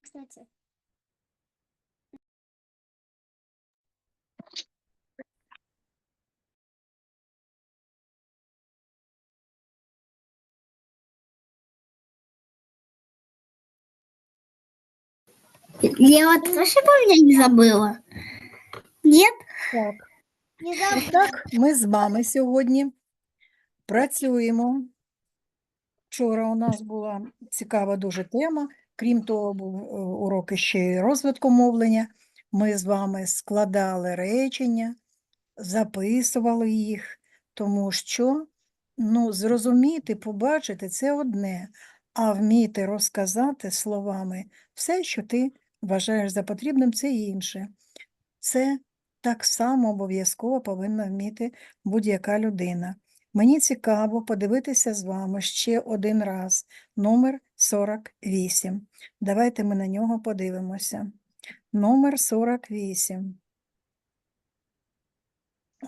Кстати. Я вот тоже помню не забыла. Нет? Так, Не забыла. так, ми з вами сьогодні працюємо. Вчора у нас була цікава дуже тема. Крім того, е, урок ще й розвитку мовлення. Ми з вами складали речення, записували їх, тому що ну, зрозуміти, побачити це одне, а вміти розказати словами все, що ти вважаєш за потрібним, це інше. Це так само обов'язково повинна вміти будь-яка людина. Мені цікаво подивитися з вами ще один раз номер 48. Давайте ми на нього подивимося. Номер 48.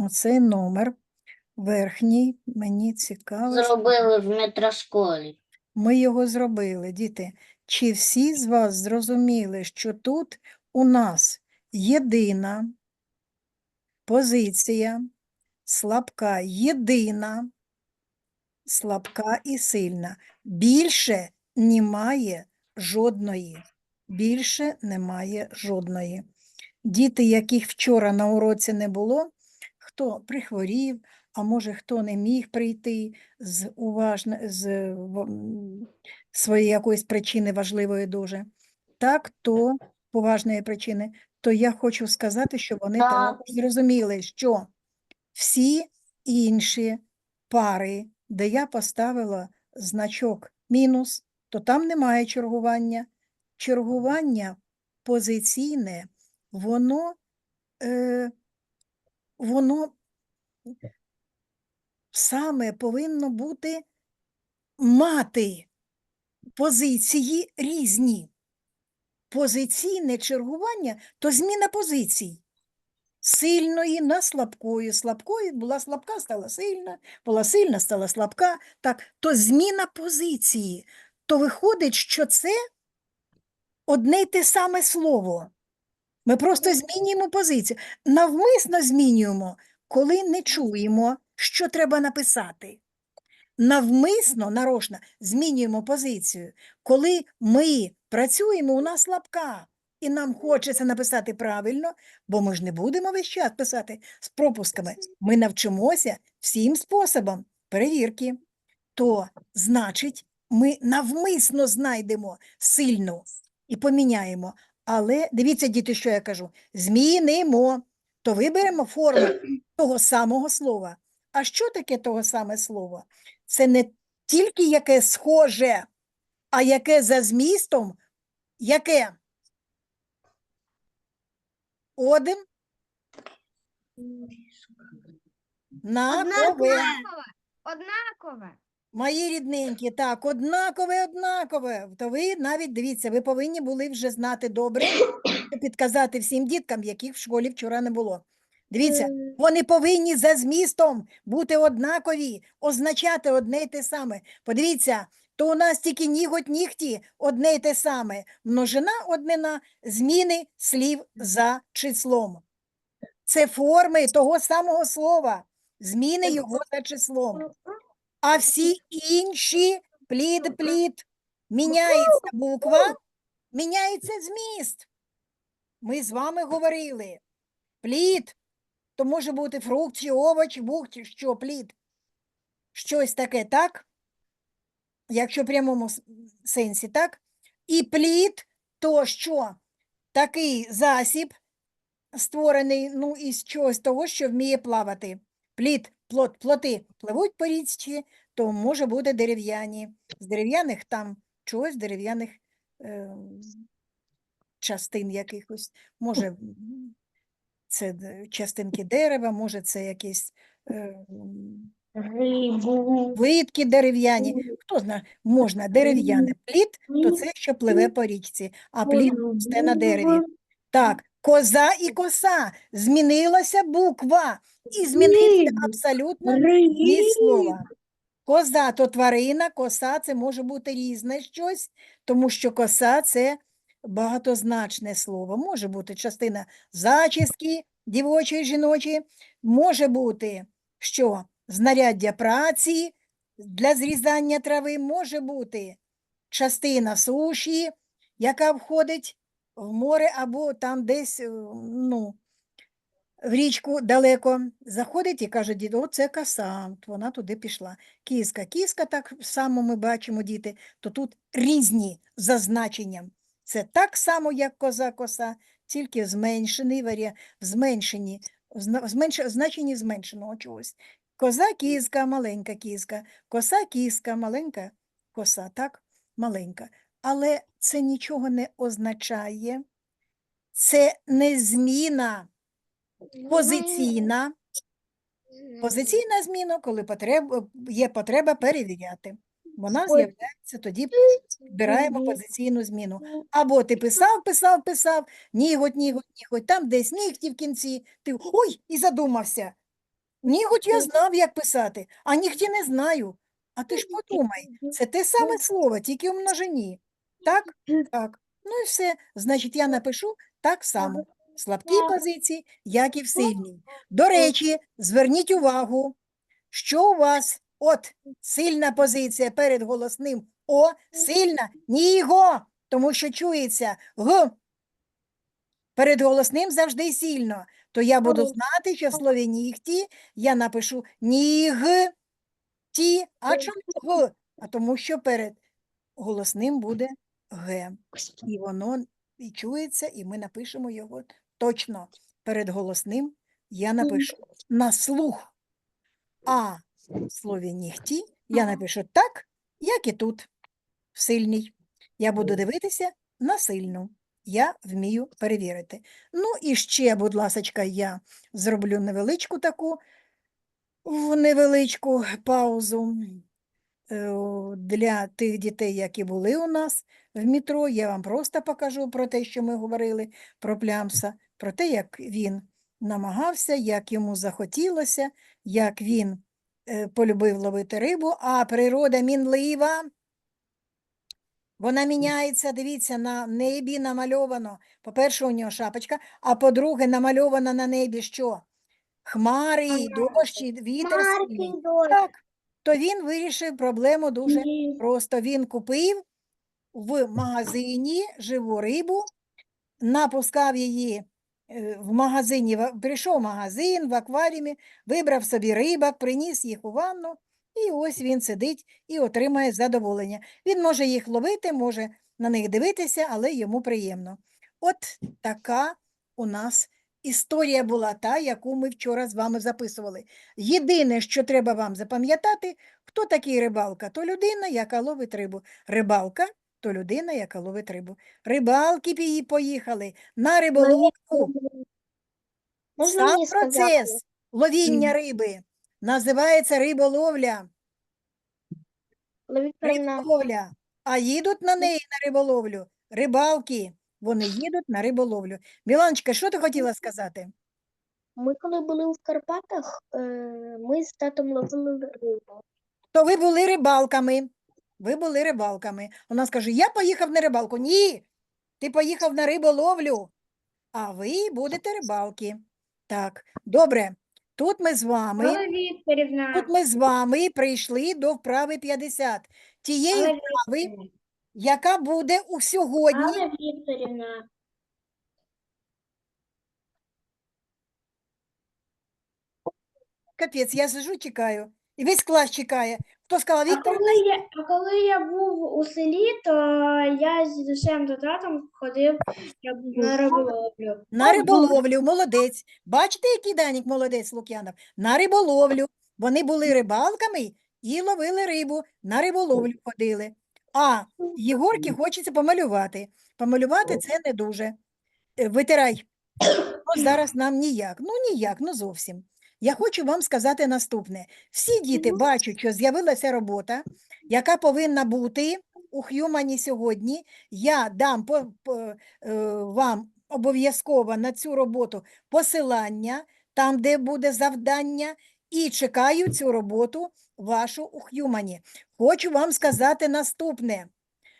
Оцей номер верхній, мені цікаво. Зробили в метрошколі. Ми його зробили, діти. Чи всі з вас зрозуміли, що тут у нас єдина позиція, слабка, єдина, слабка і сильна. Більше немає жодної. Більше немає жодної. Діти, яких вчора на уроці не було, хто прихворів, а може хто не міг прийти з уважно, з в- своєї якоїсь причини важливої дуже, так, то поважної причини, то я хочу сказати, що вони Так. також зрозуміли, що всі інші пари, де я поставила значок мінус, то там немає чергування. Чергування позиційне, воно, е, воно саме повинно бути мати позиції різні. Позиційне чергування то зміна позицій. Сильної на слабкою. Слабкою була слабка, стала сильна, була сильна, стала слабка. Так, то зміна позиції. То виходить, що це одне й те саме слово. Ми просто змінюємо позицію. Навмисно змінюємо, коли не чуємо, що треба написати. Навмисно, нарочно змінюємо позицію. Коли ми працюємо, у нас слабка, і нам хочеться написати правильно, бо ми ж не будемо весь час писати з пропусками. Ми навчимося всім способом перевірки. То, значить, ми навмисно знайдемо сильну і поміняємо. Але дивіться, діти, що я кажу: змінимо, то виберемо форму того самого слова. А що таке того саме слова? Це не тільки яке схоже, а яке за змістом, яке одим на Однаково. Мої рідненькі, так, однакове, однакове. То ви навіть дивіться, ви повинні були вже знати добре, підказати всім діткам, яких в школі вчора не було. Дивіться, вони повинні за змістом бути однакові, означати одне й те саме. Подивіться, то у нас тільки ніготь нігті одне й те саме. Множина однина зміни слів за числом. Це форми того самого слова, зміни його за числом. А всі інші плід, плід, міняється буква, міняється зміст. Ми з вами говорили. Плід, то може бути фрукт чи овоч, бух, чи що плід. Щось таке, так? Якщо в прямому сенсі, так? І плід, то що? Такий засіб, створений ну, із чогось того, що вміє плавати. Плід, плот, плоти пливуть по річці, то може бути дерев'яні. З дерев'яних там чогось дерев'яних е, частин якихось. Може, це частинки дерева, може, це якісь е, плитки дерев'яні. Хто знає, можна дерев'яне плід, то це що пливе по річці, а плід росте на дереві. Так, коза і коса. Змінилася буква і змінився абсолютно зміст слова. Коза то тварина, коса це може бути різне щось, тому що коса це багатозначне слово. Може бути частина зачіски дівочої, жіночої, може бути що знаряддя праці для зрізання трави, може бути частина суші, яка входить в море або там десь е, ну, в річку далеко заходить і каже, дід, о, це коса, вона туди пішла. Кіска, кіска, так само ми бачимо, діти, то тут різні за значенням. Це так само, як коза, коса, тільки зменшений варіант, в зменшенні, в значенні зменшеного чогось. Коза, кізка, маленька кізка, коса, кізка, маленька коса, так, маленька. Але це нічого не означає. Це не зміна позиційна. Позиційна зміна, коли потреб, є потреба перевіряти. Вона з'являється, тоді збираємо позиційну зміну. Або ти писав, писав, писав, ніготь, ніготь, ніготь, там десь нігті в кінці, ти ой, і задумався. Ніготь я знав, як писати, а нігті не знаю. А ти ж подумай, це те саме слово, тільки у множині. Так? Так. Ну і все. Значить, я напишу так само. В слабкій позиції, як і в сильній. До речі, зверніть увагу, що у вас от сильна позиція перед голосним О, сильна, ні го, тому що чується Г. Перед голосним завжди сильно. То я буду знати, що в слові нігті я напишу ніг, ті, а чому Г? А тому що перед голосним буде Г. І воно і чується, і ми напишемо його точно. Перед голосним я напишу на слух. А в слові нігті я напишу так, як і тут, в сильній. Я буду дивитися на сильну. Я вмію перевірити. Ну і ще, будь ласочка, я зроблю невеличку таку в невеличку паузу е, для тих дітей, які були у нас в метро. Я вам просто покажу про те, що ми говорили про плямса, про те, як він намагався, як йому захотілося, як він е, полюбив ловити рибу, а природа мінлива. Вона міняється, дивіться, на небі намальовано. По-перше, у нього шапочка, а по-друге, намальовано на небі що? Хмари, і дощ, і вітер сильний. Так, то він вирішив проблему дуже просто. Він купив в магазині живу рибу, напускав її е, в магазині, прийшов в магазин в акваріумі, вибрав собі рибок, приніс їх у ванну, і ось він сидить і отримає задоволення. Він може їх ловити, може на них дивитися, але йому приємно. От така у нас історія була та, яку ми вчора з вами записували. Єдине, що треба вам запам'ятати, хто такий рибалка? То людина, яка ловить рибу. Рибалка то людина, яка ловить рибу. Рибалки пі- поїхали на риболовку. Можна Сам сказати? процес ловіння риби називається риболовля. Риболовля. А їдуть на неї на риболовлю рибалки. Вони їдуть на риболовлю. Міланочка, що ти хотіла сказати? Ми коли були в Карпатах, е, ми з татом ловили рибу. То ви були рибалками. Ви були рибалками. Вона скаже: Я поїхав на рибалку. Ні, ти поїхав на риболовлю, а ви будете рибалки. Так, добре. Тут ми з вами. Тут ми з вами прийшли до вправи 50. Тієї Алла вправи, яка буде у сьогодні. Алла Вікторівна, Капець, я сижу, чекаю. І весь клас чекає. Хто сказав А Віктор? коли, я, а коли я був у селі, то я з дідусем та татом ходив на риболовлю. На риболовлю, молодець. Бачите, який Данік молодець Лук'янов? На риболовлю. Вони були рибалками і ловили рибу, на риболовлю ходили. А Єгорки хочеться помалювати. Помалювати це не дуже. Е, Витирай. Ну, зараз нам ніяк. Ну, ніяк, ну зовсім. Я хочу вам сказати наступне. Всі діти бачать, що з'явилася робота, яка повинна бути у Х'юмані сьогодні. Я дам по, по, е, вам обов'язково на цю роботу посилання, там, де буде завдання, і чекаю цю роботу вашу у Х'юмані. Хочу вам сказати наступне,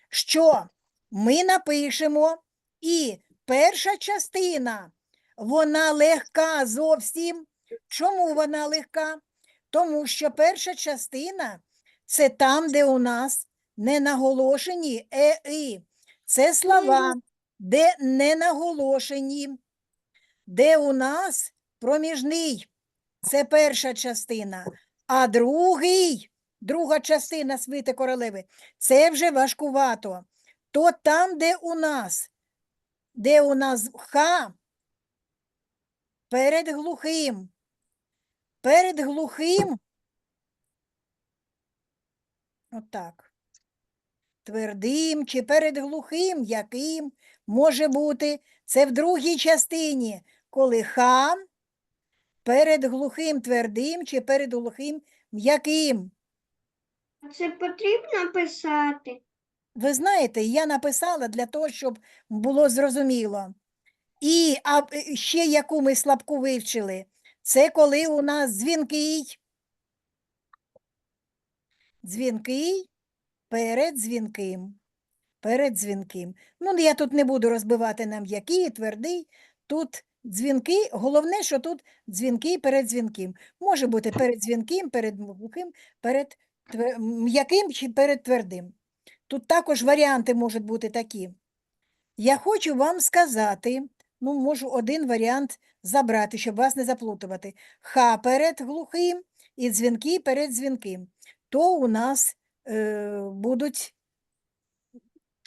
що ми напишемо І перша частина, вона легка зовсім. Чому вона легка? Тому що перша частина це там, де у нас не наголошені е, і. Це слова, де не наголошені, де у нас проміжний. Це перша частина. А другий, друга частина свити королеви, це вже важкувато. То там, де у нас, де у нас ха перед глухим. Перед глухим. Отак. Твердим чи перед глухим, яким може бути. Це в другій частині, коли ха перед глухим твердим чи перед глухим м'яким. Це потрібно писати. Ви знаєте, я написала для того, щоб було зрозуміло. І а е, ще яку ми слабку вивчили, це коли у нас дзвінкий. Дзвінкий перед дзвінким. Перед дзвінким. Ну, я тут не буду розбивати на м'який, твердий. Тут дзвінки, головне, що тут дзвінки перед дзвінким. Може бути перед дзвінким, перед глухим, перед м'яким чи перед твердим. Тут також варіанти можуть бути такі. Я хочу вам сказати, ну, можу один варіант забрати, щоб вас не заплутувати. Ха перед глухим і дзвінки перед дзвінким. То у нас е, будуть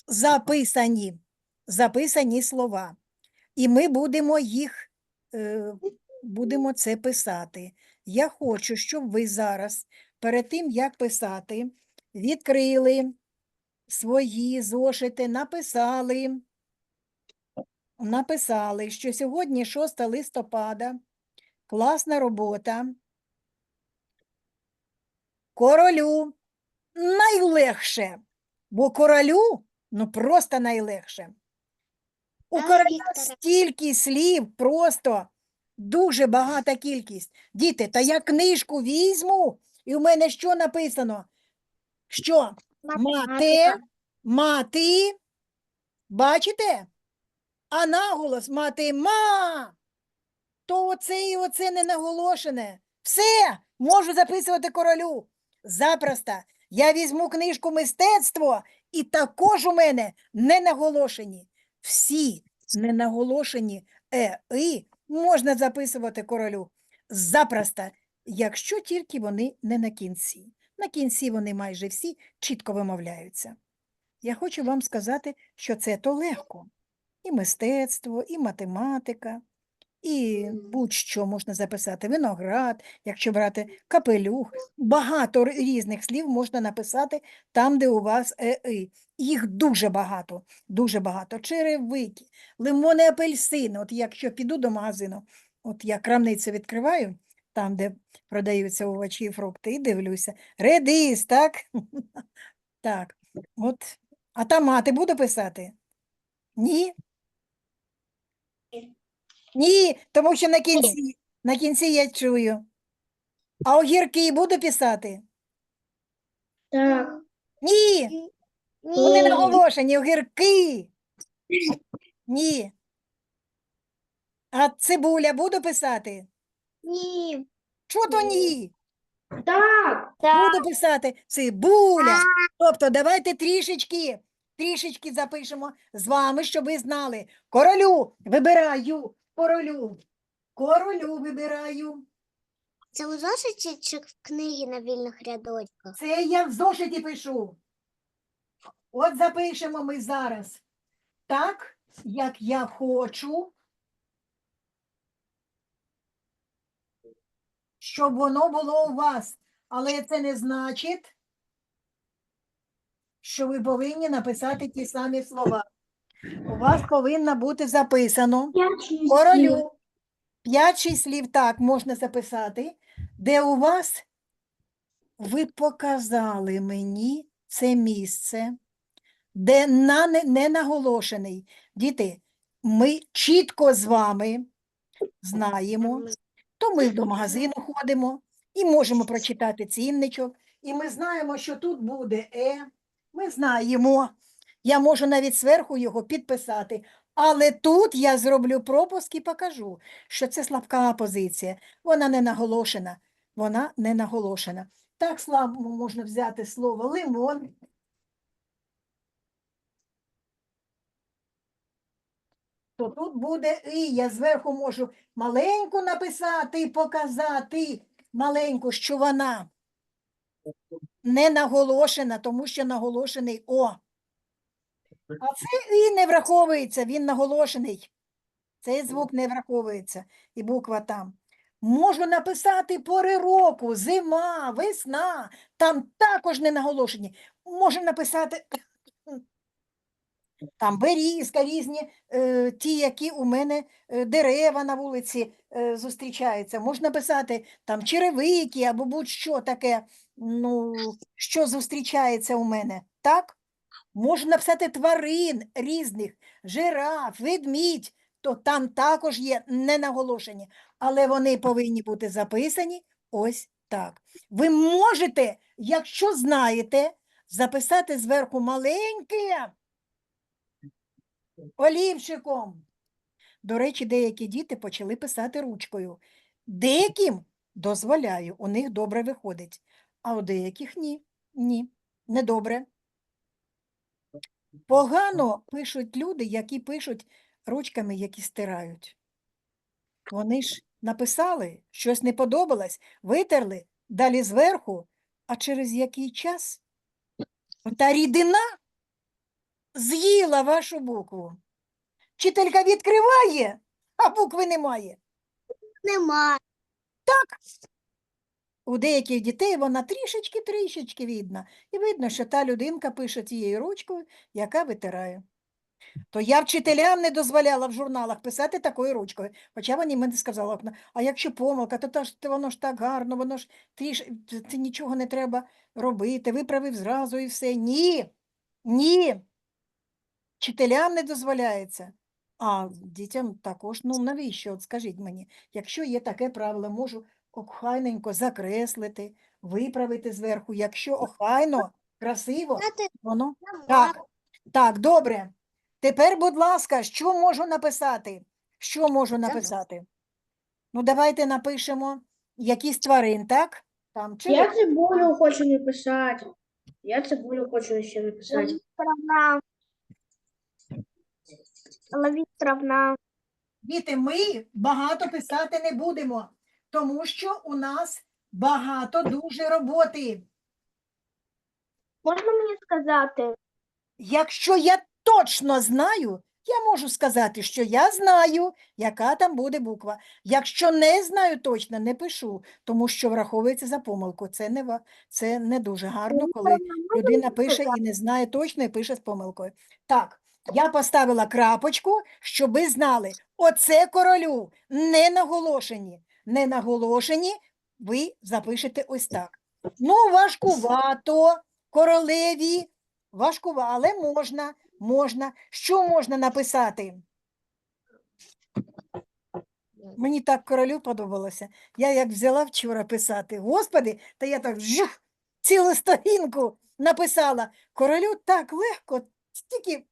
записані, записані слова. І ми будемо їх, е, будемо це писати. Я хочу, щоб ви зараз, перед тим, як писати, відкрили свої зошити, написали, написали, що сьогодні 6 листопада, класна робота. Королю найлегше, бо королю ну просто найлегше. У короля стільки слів, просто дуже багата кількість. Діти, та я книжку візьму, і в мене що написано? Що? Мати, мати, бачите? А наголос мати ма. То оце і оце не наголошене. Все, можу записувати королю. Запросто. Я візьму книжку мистецтво, і також у мене не наголошені. Всі ненаголошені е, і можна записувати королю. Запросто, якщо тільки вони не на кінці. На кінці вони майже всі чітко вимовляються. Я хочу вам сказати, що це то легко. І мистецтво, і математика, і будь-що можна записати. Виноград, якщо брати капелюх. Багато різних слів можна написати там, де у вас е, «и». Їх дуже багато, дуже багато. Черевики, лимони, апельсини. От якщо піду до магазину, от я крамницю відкриваю, там, де продаються овочі і фрукти, і дивлюся. Редис, так? Так, от. А томати буду писати? Ні? Ні, тому що на кінці, на кінці я чую. А огірки буду писати? Так. Ні, вони наголошені, огірки. Ні. А цибуля буду писати? Ні. Чого то ні? Так. Буду писати цибуля. Тобто давайте трішечки, трішечки запишемо з вами, щоб ви знали. Королю вибираю, королю. Королю вибираю. Це у зошиті чи в книгі на вільних рядочках? Це я в зошиті пишу. От запишемо ми зараз так, як я хочу, щоб воно було у вас. Але це не значить, що ви повинні написати ті самі слова. У вас повинно бути записано королю. П'ять шість слів так можна записати, де у вас ви показали мені це місце, де на не, не наголошений. Діти, ми чітко з вами знаємо, то ми до магазину ходимо і можемо прочитати цінничок, і ми знаємо, що тут буде е. Ми знаємо, Я можу навіть зверху його підписати. Але тут я зроблю пропуск і покажу, що це слабка позиція. Вона не наголошена. Вона не наголошена. Так слабо можна взяти слово лимон. То тут буде і. Я зверху можу маленьку написати і показати маленьку, що вона не наголошена, тому що наголошений О. А це і не враховується, він наголошений. Цей звук не враховується, і буква там. Можу написати пори року, зима, весна, там також не наголошені. Можу написати там берізка, різні е, ті, які у мене е, дерева на вулиці е, зустрічаються. Можна писати там черевики або будь-що таке, ну, що зустрічається у мене. Так? Можна написати тварин різних, жираф, ведмідь, то там також є не наголошені, але вони повинні бути записані ось так. Ви можете, якщо знаєте, записати зверху маленьке олівчиком. До речі, деякі діти почали писати ручкою. Деяким дозволяю, у них добре виходить, а у деяких ні. Ні, не добре. Погано пишуть люди, які пишуть ручками, які стирають. Вони ж написали, щось не подобалось, витерли, далі зверху, а через який час та рідина з'їла вашу букву. Вчителька відкриває, а букви немає. Нема. У деяких дітей вона трішечки-трішечки видна. І видно, що та людинка пише цією ручкою, яка витирає. То я вчителям не дозволяла в журналах писати такою ручкою. Хоча вони мені сказали, «Ну, а якщо помилка, то, та ж, воно ж так гарно, воно ж тріш... т- т- нічого не треба робити, виправив зразу і все. Ні, ні. Вчителям не дозволяється. А дітям також, ну навіщо? От скажіть мені, якщо є таке правило, можу охайненько закреслити, виправити зверху. Якщо охайно, красиво, воно так, так, добре. Тепер, будь ласка, що можу написати? Що можу написати? Ну, давайте напишемо якісь тварин, так? Там чи Я цибулю хочу написати. Я цибулю хочу ще написати. Травна. Ловіть травна. Діти, ми багато писати не будемо, тому що у нас багато дуже роботи. Можна мені сказати? Якщо я точно знаю, я можу сказати, що я знаю, яка там буде буква. Якщо не знаю точно, не пишу, тому що враховується за помилку. Це не, це не дуже гарно, коли людина пише і не знає точно і пише з помилкою. Так, я поставила крапочку, щоб ви знали, оце королю не наголошені. Не наголошені, ви запишете ось так. Ну, важкувато, королеві, важкувато, але можна, можна. Що можна написати? Мені так королю подобалося. Я як взяла вчора писати, господи, та я так вжух, цілу сторінку написала. Королю так легко, стільки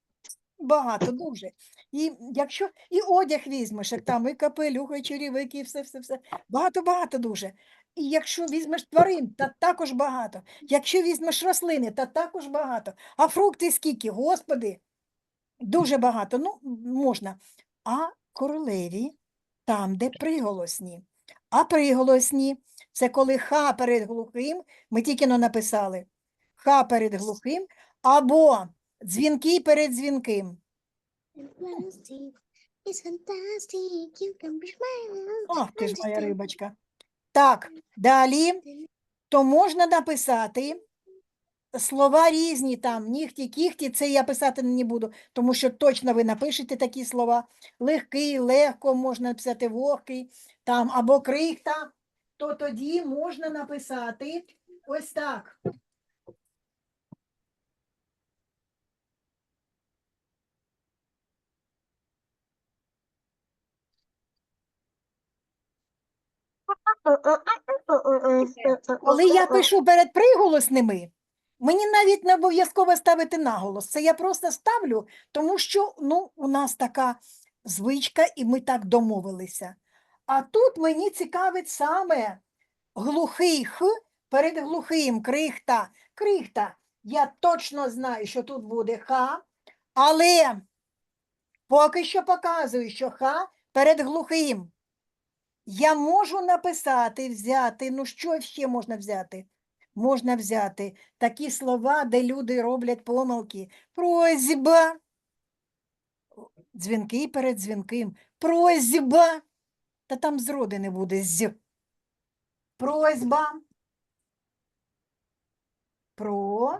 багато, дуже. І якщо і одяг візьмеш, як там і капелюх, і черевики, і все, все, все. Багато-багато дуже. І якщо візьмеш тварин, та також багато. Якщо візьмеш рослини, та також багато. А фрукти скільки, господи, дуже багато. Ну, можна. А королеві там, де приголосні. А приголосні це коли ха перед глухим, ми тільки но написали. Ха перед глухим або дзвінки перед дзвінким. Ох, ти ж моя рибочка. Так, далі, то можна написати слова різні там, нігті, кіхті, це я писати не буду, тому що точно ви напишете такі слова. Легкий, легко, можна написати вогкий, там, або крихта, то тоді можна написати ось так. Коли я пишу перед приголосними, Мені навіть не обов'язково ставити наголос. Це я просто ставлю, тому що ну, у нас така звичка, і ми так домовилися. А тут мені цікавить саме глухий х перед глухим крихта. Крихта. Я точно знаю, що тут буде х, але поки що показую, що х перед глухим. Я можу написати, взяти, ну що ще можна взяти? Можна взяти такі слова, де люди роблять помилки. Просьба. Дзвінки перед дзвінким. Просьба. Та там зроди не буде з. Просьба. Про.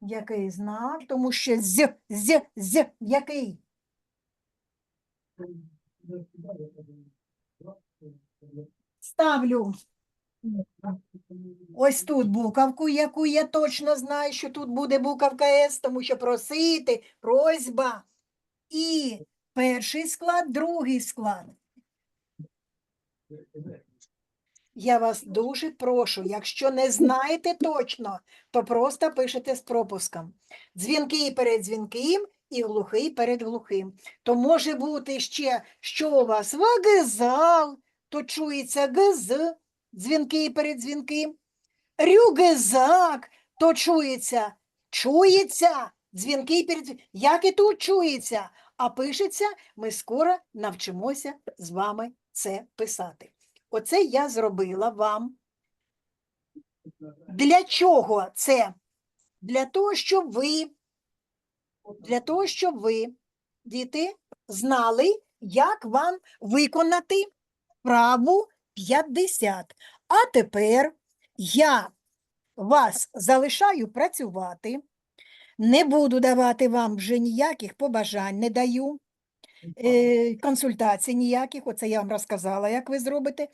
Який знак? Тому що з, з, з, який? Ставлю ось тут буковку, яку я точно знаю, що тут буде буковка С, тому що просити, просьба. І перший склад, другий склад. Я вас дуже прошу, якщо не знаєте точно, то просто пишете з пропуском. Дзвінки перед дзвінким і глухий перед глухим. То може бути ще, що у вас вокзал, то чується гз, дзвінки перед дзвінким. Рюгезак, то чується, чується, дзвінки перед. Як і тут чується, а пишеться, ми скоро навчимося з вами це писати. Оце я зробила вам. Для чого це? Для того, щоб ви, для того, щоб ви, діти, знали, як вам виконати вправу 50. А тепер я вас залишаю працювати, не буду давати вам вже ніяких побажань, не даю е, консультацій ніяких, оце я вам розказала, як ви зробите.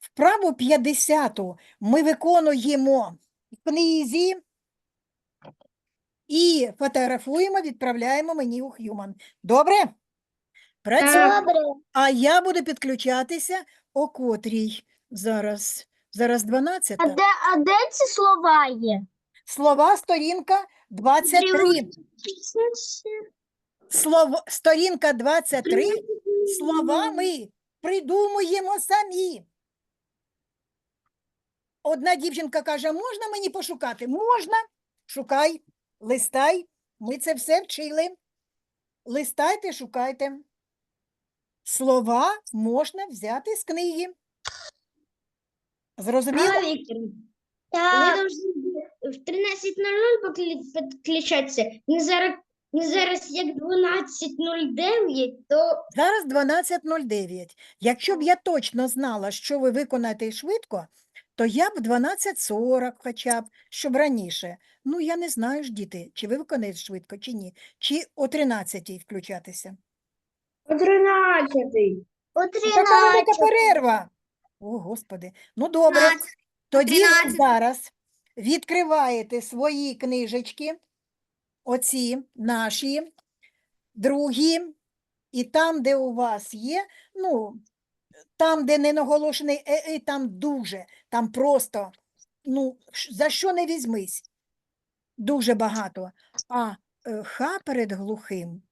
Вправу 50 ми виконуємо в книзі і фотографуємо, відправляємо мені у Human. Добре? Працюємо. Добре. А я буду підключатися о котрій зараз. Зараз 12. А де, а де ці слова є? Слова сторінка 23. Слово, сторінка 23. Слова ми придумуємо самі. Одна дівчинка каже, можна мені пошукати? Можна. Шукай, листай. Ми це все вчили. Листайте, шукайте. Слова можна взяти з книги. Зрозуміло? Должны в 13.00 покли- подключаться. Не зараз, не зараз як 12.09, то Зараз 12.09. Якщо б я точно знала, що ви виконаєте швидко, то я б 12.40 хоча б, щоб раніше. Ну, я не знаю ж, діти, чи ви виконаєте швидко, чи ні. Чи о 13.00 включатися. о 13. У Така велика перерва. О, Господи. Ну, добре. Тоді ви зараз відкриваєте свої книжечки, оці наші, другі, і там, де у вас є, ну, там, де не наголошений е, там дуже, там просто, ну, за що не візьмись, дуже багато. А е, ха перед глухим,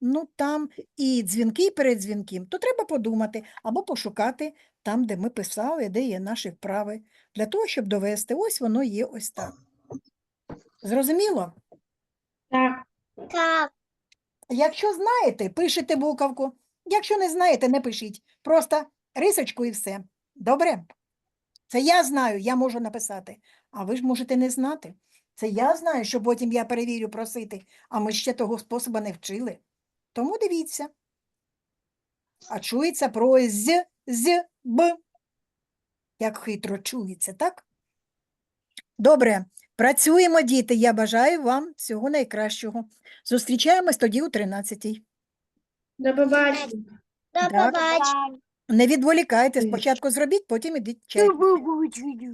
ну там і дзвінки перед дзвінким, то треба подумати або пошукати там, де ми писали, де є наші вправи, для того, щоб довести, ось воно є ось так. Зрозуміло? Так. Так. Якщо знаєте, пишете буковку. Якщо не знаєте, не пишіть. Просто рисочку і все. Добре? Це я знаю, я можу написати. А ви ж можете не знати. Це я знаю, що потім я перевірю просити, а ми ще того способу не вчили. Тому дивіться. А чується про з, з, б. Як хитро чується, так? Добре, працюємо, діти. Я бажаю вам всього найкращого. Зустрічаємось тоді у 13-й. До побачення. До побачення. Не відволікайте, спочатку зробіть, потім ідіть чай.